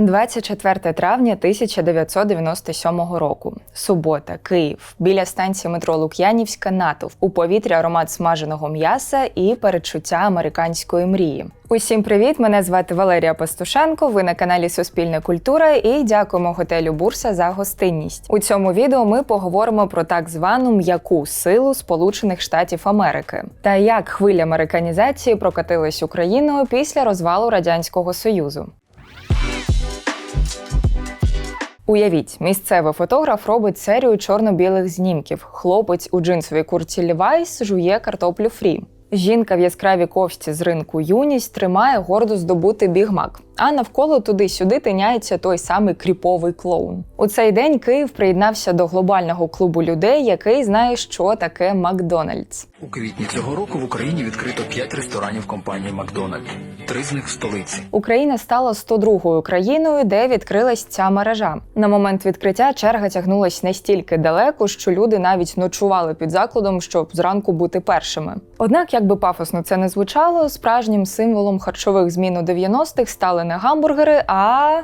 24 травня 1997 року. Субота, Київ. Біля станції метро Лук'янівська натовп. У повітрі аромат смаженого м'яса і передчуття американської мрії. Усім привіт! Мене звати Валерія Пастушенко. Ви на каналі Суспільна культура і дякуємо готелю Бурса за гостинність. У цьому відео ми поговоримо про так звану м'яку силу Сполучених Штатів Америки та як хвиля американізації прокатилась Україною після розвалу радянського союзу. Уявіть, місцевий фотограф робить серію чорно-білих знімків. Хлопець у джинсовій курці Лівайс жує картоплю фрі. Жінка в яскравій ковці з ринку юність тримає гордо здобути бігмак. А навколо туди-сюди тиняється той самий кріповий клоун. У цей день Київ приєднався до глобального клубу людей, який знає, що таке Макдональдс. У квітні цього року в Україні відкрито 5 ресторанів компанії Макдональд. Три з них в столиці. Україна стала 102-ю країною, де відкрилась ця мережа. На момент відкриття черга тягнулась настільки далеко, що люди навіть ночували під закладом, щоб зранку бути першими. Однак, як би пафосно це не звучало, справжнім символом харчових змін у 90-х стали не гамбургери, а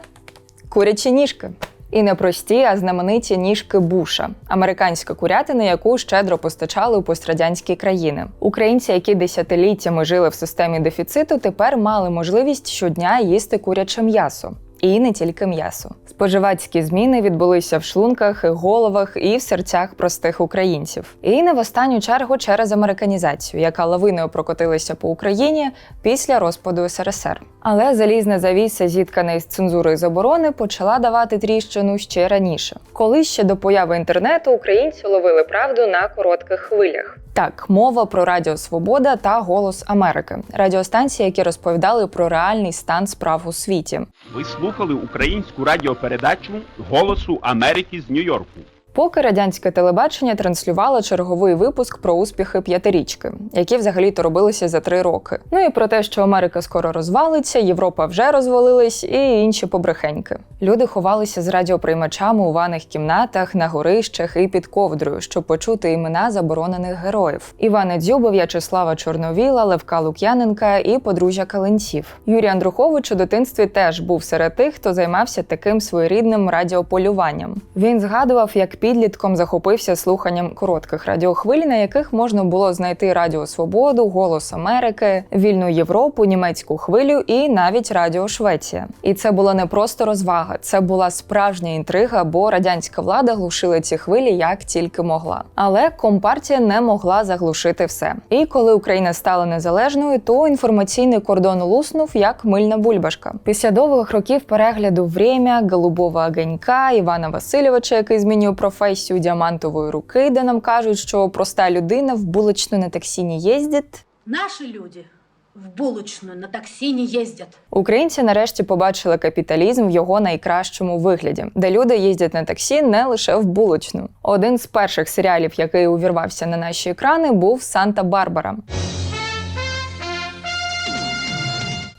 курячі ніжки. І не прості, а знамениті ніжки Буша, американська курятина, яку щедро постачали у пострадянські країни. Українці, які десятиліттями жили в системі дефіциту, тепер мали можливість щодня їсти куряче м'ясо. І не тільки м'ясо. Споживацькі зміни відбулися в шлунках, головах і в серцях простих українців. І не в останню чергу через американізацію, яка лавиною прокотилася по Україні після розпаду СРСР. Але залізна завіса, зіткана із цензури і заборони, почала давати тріщину ще раніше. Коли ще до появи інтернету українці ловили правду на коротких хвилях. Так, мова про Радіо Свобода та Голос Америки радіостанції, які розповідали про реальний стан справ у світі. Ви слухали українську радіопередачу Голосу Америки з Нью-Йорку. Поки радянське телебачення транслювало черговий випуск про успіхи п'ятирічки, які взагалі-то робилися за три роки. Ну і про те, що Америка скоро розвалиться, Європа вже розвалилась, і інші побрехеньки. Люди ховалися з радіоприймачами у ванних кімнатах, на горищах і під ковдрою, щоб почути імена заборонених героїв: Івана Дзюба, В'ячеслава Чорновіла, Левка Лук'яненка і подружжя Каленців. Юрій Андрухович у дитинстві теж був серед тих, хто займався таким своєрідним радіополюванням. Він згадував, як підлітком захопився слуханням коротких радіохвиль, на яких можна було знайти Радіо Свободу, Голос Америки, Вільну Європу, німецьку хвилю і навіть Радіо Швеція. І це була не просто розвага, це була справжня інтрига, бо радянська влада глушила ці хвилі як тільки могла. Але компартія не могла заглушити все. І коли Україна стала незалежною, то інформаційний кордон луснув як мильна бульбашка. Після довгих років перегляду «Время», голубого огонька, Івана Васильовича, який змінює професію діамантової руки, де нам кажуть, що проста людина в булочну на таксі не їздить. Наши люди в булочную на такси не ездят. Українці нарешті побачили капіталізм в його найкращому вигляді, де люди їздять на таксі не лише в булочну. Один з перших серіалів, який увірвався на наші екрани, був Санта-Барбара.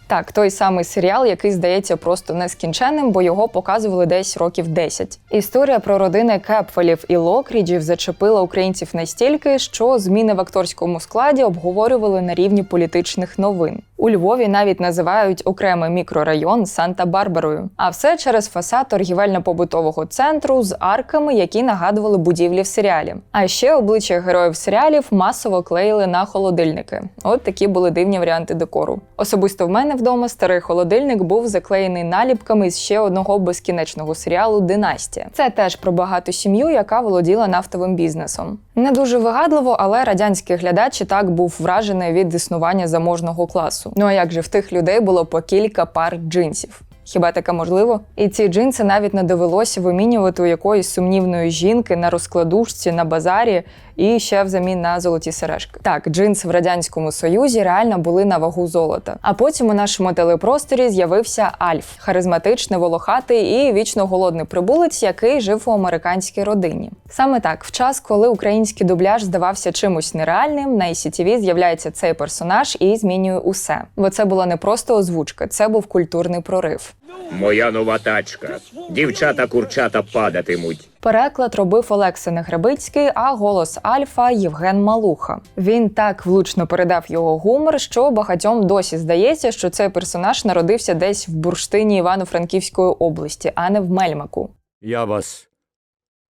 Так, той самий серіал, який здається просто нескінченним, бо його показували десь років 10. Історія про родини Кепфелів і Локріджів зачепила українців настільки, що зміни в акторському складі обговорювали на рівні політичних новин. У Львові навіть називають окремий мікрорайон Санта-Барбарою. А все через фасад торгівельно-побутового центру з арками, які нагадували будівлі в серіалі. А ще обличчя героїв серіалів масово клеїли на холодильники. От такі були дивні варіанти декору. Особисто в мене вдома старий холодильник був заклеєний наліпками з ще одного безкінечного серіалу Династія. Це теж про багату сім'ю, яка володіла нафтовим бізнесом. Не дуже вигадливо, але радянський глядач і так був вражений від існування заможного класу. Ну а як же в тих людей було по кілька пар джинсів? Хіба таке можливо? І ці джинси навіть не довелося вимінювати у якоїсь сумнівної жінки на розкладушці на базарі і ще взамін на золоті сережки. Так, джинси в радянському союзі реально були на вагу золота. А потім у нашому телепросторі з'явився Альф, харизматичний, волохатий і вічно голодний прибулець, який жив у американській родині. Саме так, в час, коли український дубляж здавався чимось нереальним, на ICTV з'являється цей персонаж і змінює усе. Бо це була не просто озвучка, це був культурний прорив. Моя нова тачка. Дівчата курчата падатимуть. Переклад робив Олекса Негребицький, а голос Альфа Євген Малуха. Він так влучно передав його гумор, що багатьом досі здається, що цей персонаж народився десь в бурштині Івано-Франківської області, а не в Мельмаку. Я вас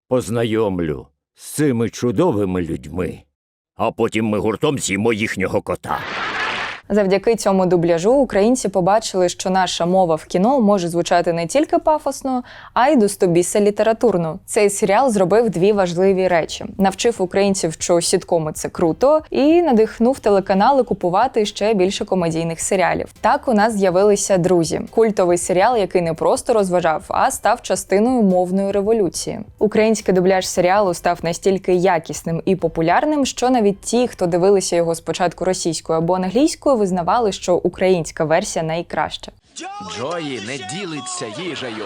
познайомлю з цими чудовими людьми, а потім ми гуртом з'їмо їхнього кота. Завдяки цьому дубляжу українці побачили, що наша мова в кіно може звучати не тільки пафосно, а й достобіса літературно. Цей серіал зробив дві важливі речі: навчив українців, що сіткоми це круто, і надихнув телеканали купувати ще більше комедійних серіалів. Так у нас з'явилися друзі, культовий серіал, який не просто розважав, а став частиною мовної революції. Український дубляж серіалу став настільки якісним і популярним, що навіть ті, хто дивилися його спочатку російською або англійською, визнавали, що українська версія найкраща. Джої не ділиться їжею.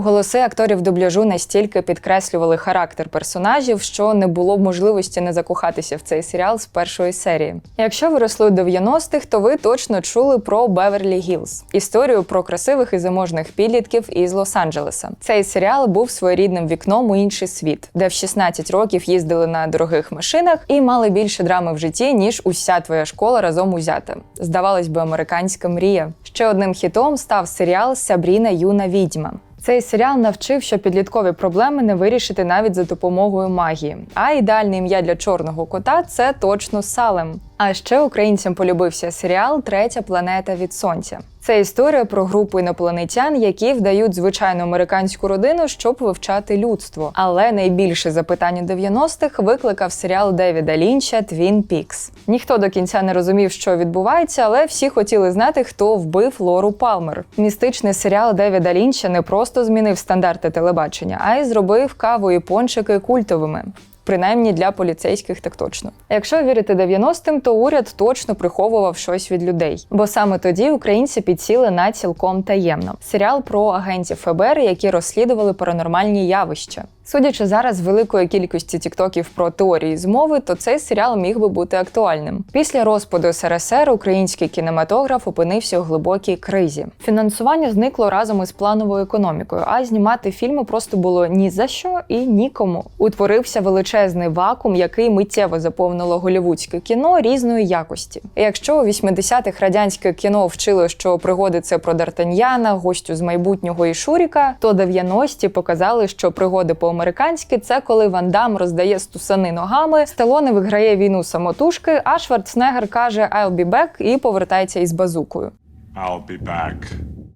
Голоси акторів дубляжу настільки підкреслювали характер персонажів, що не було б можливості не закохатися в цей серіал з першої серії. Якщо ви росли у 90-х, то ви точно чули про Беверлі Гілз історію про красивих і заможних підлітків із Лос-Анджелеса. Цей серіал був своєрідним вікном у інший світ, де в 16 років їздили на дорогих машинах і мали більше драми в житті, ніж уся твоя школа разом узята. Здавалось би, американська мрія. Ще одним хітом став серіал Сабріна юна відьма. Цей серіал навчив, що підліткові проблеми не вирішити навіть за допомогою магії. А ідеальне ім'я для чорного кота це точно Салем. А ще українцям полюбився серіал Третя планета від сонця. Це історія про групу інопланетян, які вдають звичайну американську родину, щоб вивчати людство. Але найбільше запитань 90-х викликав серіал Девіда Лінча Твін Пікс. Ніхто до кінця не розумів, що відбувається, але всі хотіли знати, хто вбив Лору Палмер. Містичний серіал Девіда Лінча не просто змінив стандарти телебачення, а й зробив каву і пончики культовими. Принаймні для поліцейських так точно. Якщо вірити 90-м, то уряд точно приховував щось від людей, бо саме тоді українці підсіли на цілком таємно. Серіал про агентів ФБР, які розслідували паранормальні явища. Судячи зараз великої кількості тіктоків про теорії змови, то цей серіал міг би бути актуальним. Після розпаду СРСР український кінематограф опинився у глибокій кризі. Фінансування зникло разом із плановою економікою, а знімати фільми просто було ні за що і нікому. Утворився величезний вакуум, який миттєво заповнило голівудське кіно різної якості. Якщо у 80-х радянське кіно вчило, що пригоди це про Д'Артаньяна, гостю з майбутнього і Шуріка, то 90-ті показали, що пригоди по-американськи це коли Ван Дам роздає стусани ногами, Сталоне виграє війну самотужки, а Шварценеггер каже «I'll be back» і повертається із базукою. I'll be back.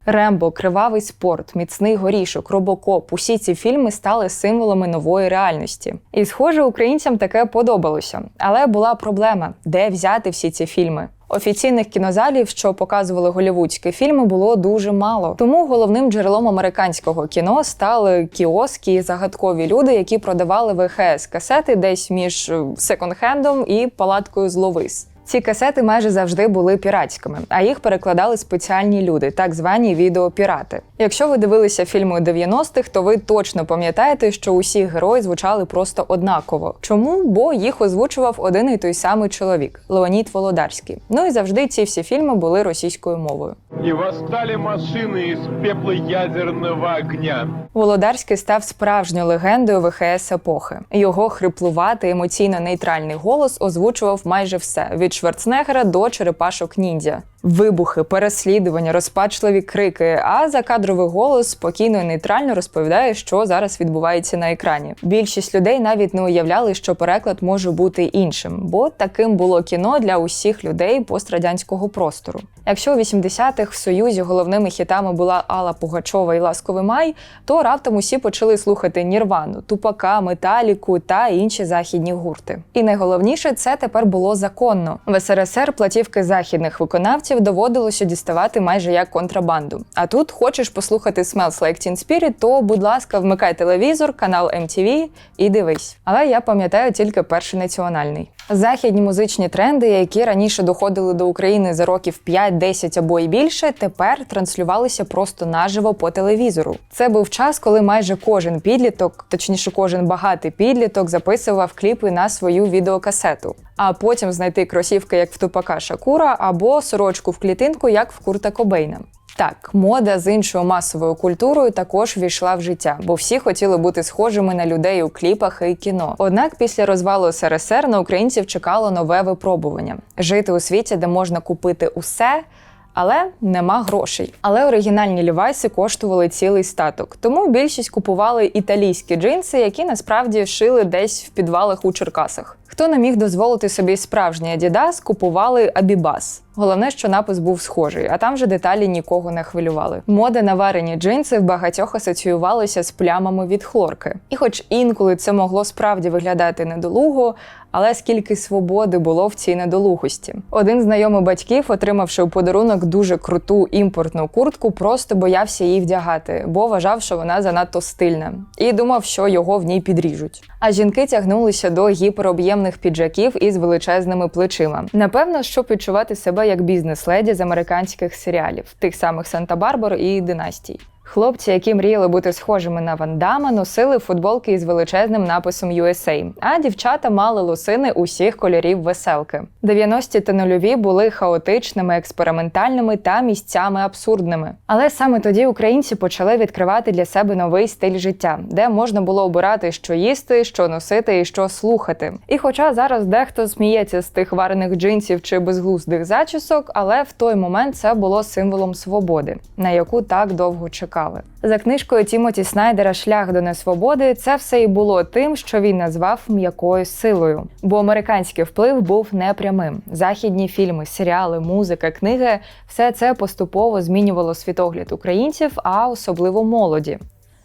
Рембо, кривавий спорт, міцний горішок, робокоп. Усі ці фільми стали символами нової реальності. І, схоже, українцям таке подобалося. Але була проблема, де взяти всі ці фільми. Офіційних кінозалів, що показували голівудські фільми, було дуже мало. Тому головним джерелом американського кіно стали кіоски і загадкові люди, які продавали ВХС касети десь між е, секонд-хендом і палаткою з ловис. Ці касети майже завжди були піратськими, а їх перекладали спеціальні люди, так звані відеопірати. Якщо ви дивилися фільми 90-х, то ви точно пам'ятаєте, що усі герої звучали просто однаково. Чому? Бо їх озвучував один і той самий чоловік Леонід Володарський. Ну і завжди ці всі фільми були російською мовою. И восстали машины из пепла ядерного огня. Володарський став справжньою легендою ВХС епохи. Його хриплуватий емоційно нейтральний голос озвучував майже все від Шварценеггера до черепашок ніндзя. Вибухи, переслідування, розпачливі крики. А закадровий голос спокійно і нейтрально розповідає, що зараз відбувається на екрані. Більшість людей навіть не уявляли, що переклад може бути іншим, бо таким було кіно для усіх людей пострадянського простору. Якщо у 80-х в Союзі головними хітами була Алла Пугачова і Ласковий май, то раптом усі почали слухати Нірвану, Тупака, Металіку та інші західні гурти. І найголовніше це тепер було законно. В СРСР платівки західних виконавців доводилося діставати майже як контрабанду. А тут хочеш послухати Smells Like Teen Spirit, то будь ласка, вмикай телевізор, канал MTV і дивись. Але я пам'ятаю тільки перший національний. Західні музичні тренди, які раніше доходили до України за років 5, 10 або і більше, тепер транслювалися просто наживо по телевізору. Це був час, коли майже кожен підліток, точніше, кожен багатий підліток, записував кліпи на свою відеокасету, а потім знайти кросівки, як в тупака Шакура, або сорочку в клітинку, як в Курта Кобейна. Так, мода з іншою масовою культурою також війшла в життя, бо всі хотіли бути схожими на людей у кліпах і кіно. Однак після розвалу СРСР на українців чекало нове випробування: жити у світі, де можна купити усе. Але нема грошей. Але оригінальні лівайси коштували цілий статок. Тому більшість купували італійські джинси, які насправді шили десь в підвалах у Черкасах. Хто не міг дозволити собі справжній Adidas, купували Абібас. Головне, що напис був схожий, а там же деталі нікого не хвилювали. Мода на варені джинси в багатьох асоціювалася з плямами від хлорки. І, хоч інколи це могло справді виглядати недолуго, але скільки свободи було в цій недолугості. Один знайомий батьків, отримавши у подарунок дуже круту імпортну куртку, просто боявся її вдягати, бо вважав, що вона занадто стильна, і думав, що його в ній підріжуть. А жінки тягнулися до гіпероб'ємних піджаків із величезними плечима. Напевно, щоб відчувати себе як бізнес-леді з американських серіалів, тих самих Санта-Барбар і династій. Хлопці, які мріяли бути схожими на Ван Дамма, носили футболки із величезним написом USA, а дівчата мали лосини усіх кольорів веселки. 90-ті та нульові були хаотичними, експериментальними та місцями абсурдними. Але саме тоді українці почали відкривати для себе новий стиль життя, де можна було обирати, що їсти, що носити і що слухати. І хоча зараз дехто сміється з тих варених джинсів чи безглуздих зачісок, але в той момент це було символом свободи, на яку так довго чекали. За книжкою Тімоті Снайдера Шлях до несвободи це все і було тим, що він назвав м'якою силою. Бо американський вплив був непрямим. Західні фільми, серіали, музика, книги все це поступово змінювало світогляд українців, а особливо молоді.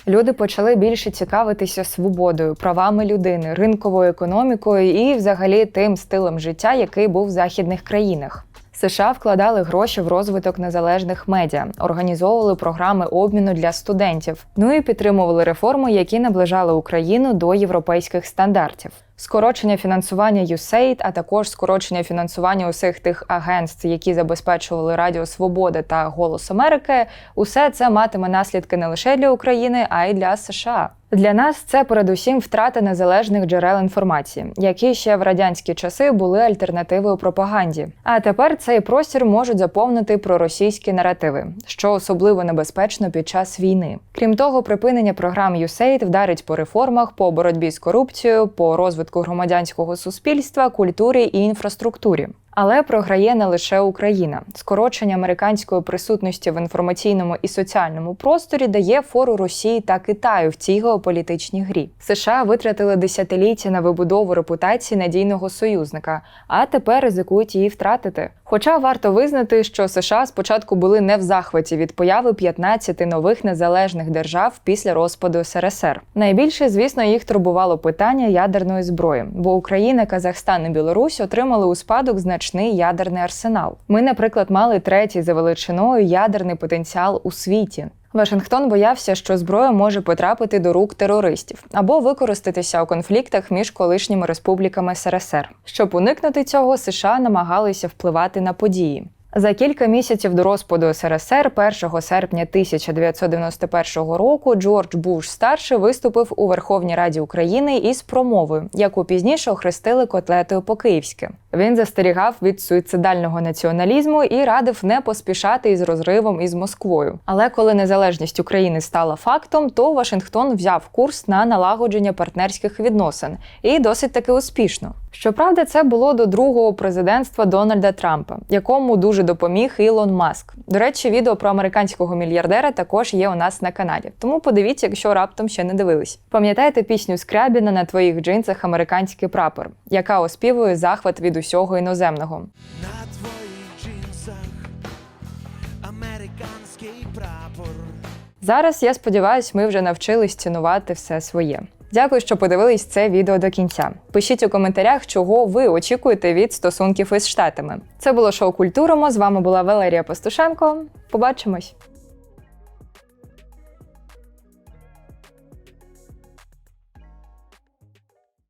Люди почали більше цікавитися свободою, правами людини, ринковою економікою і, взагалі, тим стилем життя, який був в західних країнах. США вкладали гроші в розвиток незалежних медіа, організовували програми обміну для студентів, ну і підтримували реформи, які наближали Україну до європейських стандартів. Скорочення фінансування USAID, а також скорочення фінансування усіх тих агентств, які забезпечували Радіо Свобода та Голос Америки, усе це матиме наслідки не лише для України, а й для США. Для нас це передусім втрата незалежних джерел інформації, які ще в радянські часи були альтернативою пропаганді. А тепер цей простір можуть заповнити проросійські наративи, що особливо небезпечно під час війни. Крім того, припинення програм USAID вдарить по реформах, по боротьбі з корупцією, по розвитку громадянського суспільства, культурі і інфраструктурі. Але програє не лише Україна. Скорочення американської присутності в інформаційному і соціальному просторі дає фору Росії та Китаю в цій геополітичній грі. США витратили десятиліття на вибудову репутації надійного союзника, а тепер ризикують її втратити. Хоча варто визнати, що США спочатку були не в захваті від появи 15 нових незалежних держав після розпаду СРСР. Найбільше, звісно, їх турбувало питання ядерної зброї, бо Україна, Казахстан і Білорусь отримали у спадок значний ядерний арсенал. Ми, наприклад, мали третій за величиною ядерний потенціал у світі. Вашингтон боявся, що зброя може потрапити до рук терористів або використатися у конфліктах між колишніми республіками СРСР. Щоб уникнути цього, США намагалися впливати на події. За кілька місяців до розпаду СРСР, 1 серпня 1991 року, Джордж Буш старший виступив у Верховній Раді України із промовою, яку пізніше охрестили котлетою по-київськи. Він застерігав від суїцидального націоналізму і радив не поспішати із розривом із Москвою. Але коли незалежність України стала фактом, то Вашингтон взяв курс на налагодження партнерських відносин і досить таки успішно. Щоправда, це було до другого президентства Дональда Трампа, якому дуже допоміг Ілон Маск. До речі, відео про американського мільярдера також є у нас на каналі. Тому подивіться, якщо раптом ще не дивились. Пам'ятаєте пісню Скрябіна на твоїх джинсах американський прапор, яка оспівує захват від усього іноземного. На твоїх джинсах американський прапор. Зараз я сподіваюся, ми вже навчились цінувати все своє. Дякую, що подивились це відео до кінця. Пишіть у коментарях, чого ви очікуєте від стосунків із штатами. Це було шоу Культуромо. З вами була Валерія Пастушенко. Побачимось!